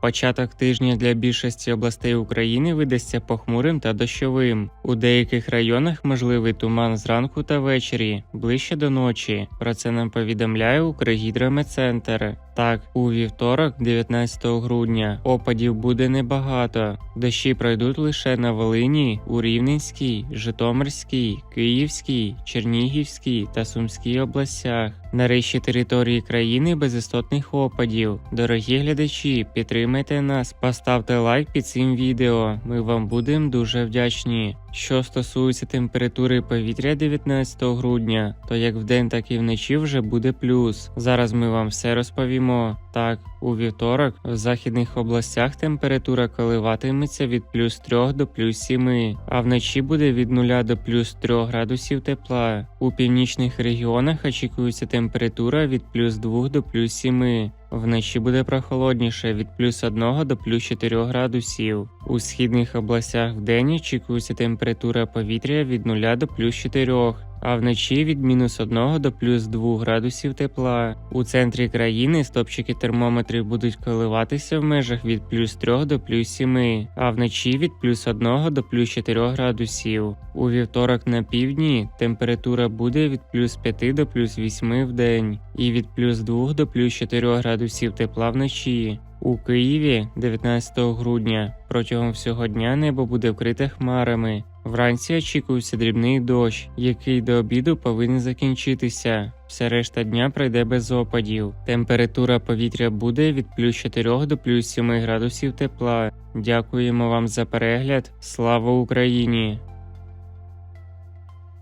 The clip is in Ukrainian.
Початок тижня для більшості областей України видасться похмурим та дощовим. У деяких районах можливий туман зранку та ввечері, ближче до ночі. Про це нам повідомляє Укргідрометцентр. Так, у вівторок, 19 грудня, опадів буде небагато. Дощі пройдуть лише на Волині, у Рівненській, Житомирській, Київській, Чернігівській та Сумській областях. На решті території країни без істотних опадів. Дорогі глядачі, підтримайте нас, поставте лайк під цим відео. Ми вам будемо дуже вдячні. Що стосується температури повітря 19 грудня, то як вдень, так і вночі вже буде плюс. Зараз ми вам все розповімо. Так, у вівторок в західних областях температура коливатиметься від плюс 3 до плюс 7, а вночі буде від 0 до плюс 3 градусів тепла. У північних регіонах очікується температура від плюс 2 до плюс 7. Вночі буде прохолодніше від плюс 1 до плюс 4 градусів. У східних областях вдень очікується температура повітря від 0 до плюс 4, а вночі від мінус 1 до плюс 2 градусів тепла. У центрі країни стопчики термометрів будуть коливатися в межах від плюс 3 до плюс 7, а вночі від плюс 1 до плюс 4 градусів. У вівторок на півдні температура буде від плюс 5 до плюс 8 в день і від плюс 2 до плюс 4 градусів тепла вночі. У Києві 19 грудня протягом всього дня небо буде вкрите хмарами. Вранці очікується дрібний дощ, який до обіду повинен закінчитися. Вся решта дня пройде без опадів. Температура повітря буде від плюс 4 до плюс 7 градусів тепла. Дякуємо вам за перегляд. Слава Україні!